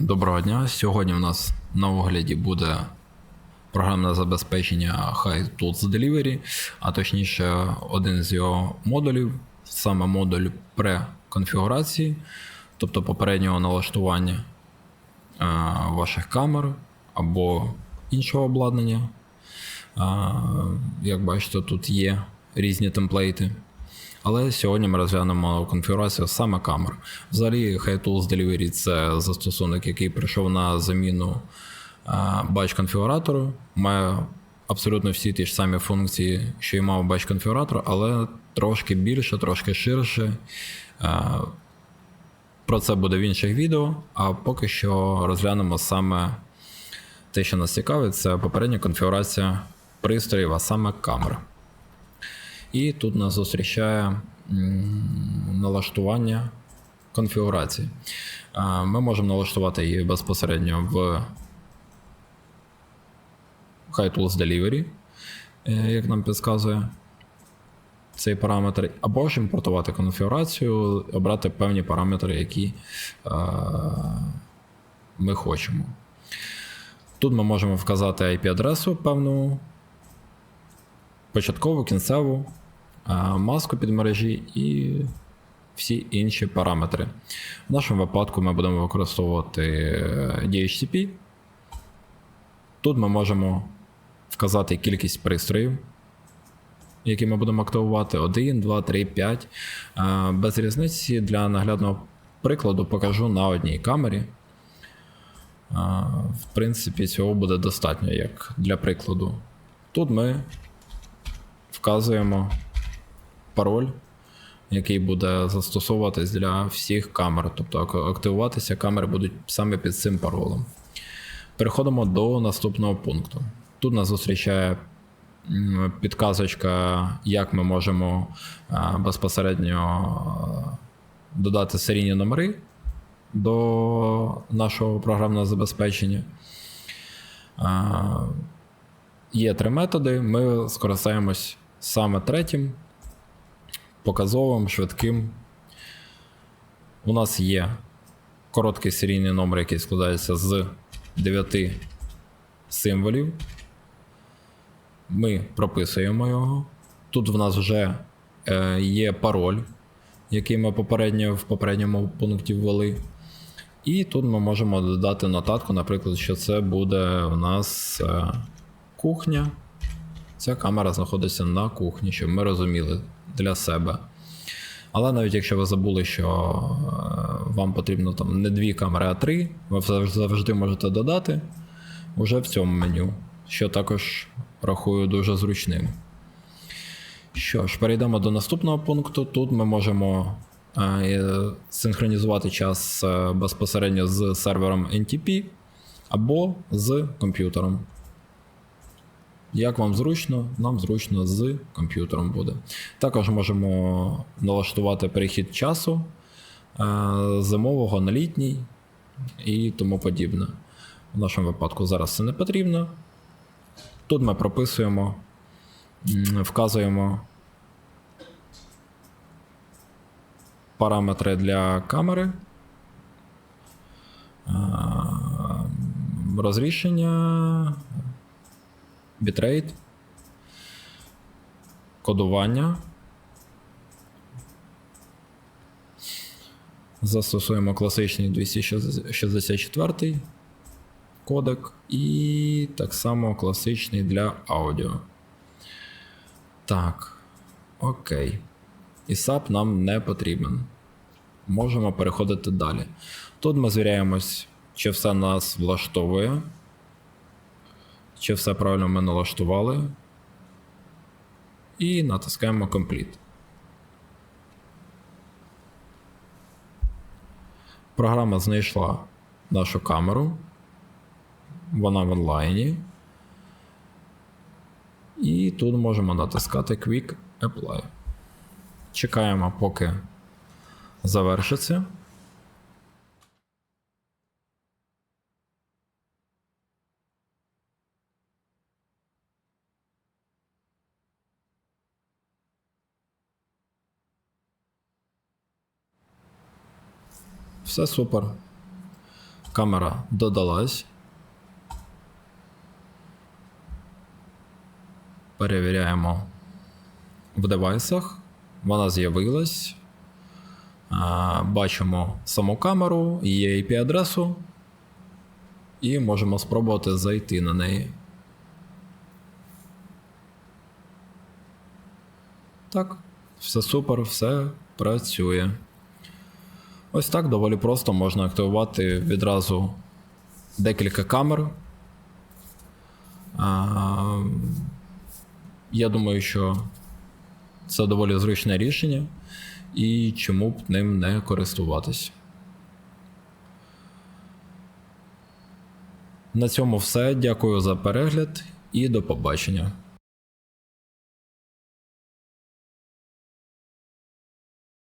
Доброго дня. Сьогодні в нас на огляді буде програмне забезпечення High Tools Delivery, а точніше, один з його модулів, саме модуль преконфігурації, тобто попереднього налаштування е, ваших камер або іншого обладнання. Е, Як бачите, тут є різні темплейти. Але сьогодні ми розглянемо конфігурацію саме камер. Взагалі, High Tools Delivery це застосунок, який прийшов на заміну батч конфігуратору. Має абсолютно всі ті ж самі функції, що і мав батч конфігуратор, але трошки більше, трошки ширше. Про це буде в інших відео, а поки що розглянемо саме те, що нас цікавить, це попередня конфігурація пристроїв, а саме камер. І тут нас зустрічає налаштування конфігурації. Ми можемо налаштувати її безпосередньо в High Tools Delivery, е, як нам підказує цей параметр, або ж імпортувати конфігурацію, обрати певні параметри, які е, ми хочемо. Тут ми можемо вказати IP-адресу певну початкову, кінцеву, маску під мережі і всі інші параметри. В нашому випадку ми будемо використовувати е, DHCP. Тут ми можемо вказати кількість пристроїв, які ми будемо активувати: 1, 2, 3, 5. Е, Без різниці для наглядного прикладу покажу на одній камері. В принципі, цього буде достатньо, як для прикладу. Тут ми вказуємо пароль, який буде застосовуватись для всіх камер. Тобто активуватися камери будуть саме під цим паролем. Переходимо до наступного пункту. Тут нас зустрічає підказочка, як ми можемо е, безпосередньо е, додати серійні номери до нашого програмного забезпечення. Е, Є три методи. Ми скористаємось саме третім, показовим, швидким. У нас є короткий серійний номер, який складається з 9 символів. Ми прописуємо його. Тут в нас вже е, є пароль, який ми попередньо в попередньому пункті ввели. І тут ми можемо додати нотатку, наприклад, що це буде у нас е, кухня. Ця камера знаходиться на кухні, щоб ми розуміли для себе. Але навіть якщо ви забули, що е, вам потрібно там не дві камери, а три, ви завжди можете додати уже в цьому меню, що також рахую дуже зручним. Що ж, перейдемо до наступного пункту. Тут ми можемо е, синхронізувати час е, безпосередньо з сервером NTP або з комп'ютером. Як вам зручно, нам зручно з комп'ютером буде. Також можемо налаштувати перехід часу е, зимового на літній і тому подібне. В нашому випадку зараз це не потрібно. Тут ми прописуємо, вказуємо параметри для камери. Е, Розрішення, бітрейт, кодування. Застосуємо класичний 264 кодек і так само класичний для аудіо. Так. Окей. І SAP нам не потрібен. Можемо переходити далі. Тут ми звіряємось, чи все нас влаштовує. Чи все правильно ми налаштували. І натискаємо Complete. Програма знайшла нашу камеру. Вона в онлайні. І тут можемо натискати Quick Apply. Чекаємо, поки завершиться. Все супер. камера додалась. Перевіряємо в девайсах. Вона з'явилась. Бачимо саму камеру, її IP-адресу. І можемо спробувати зайти на неї. Так, все супер, все працює. Ось так доволі просто можна активувати відразу декілька камер. Я думаю, що це доволі зручне рішення, і чому б ним не користуватись. На цьому все. Дякую за перегляд і до побачення.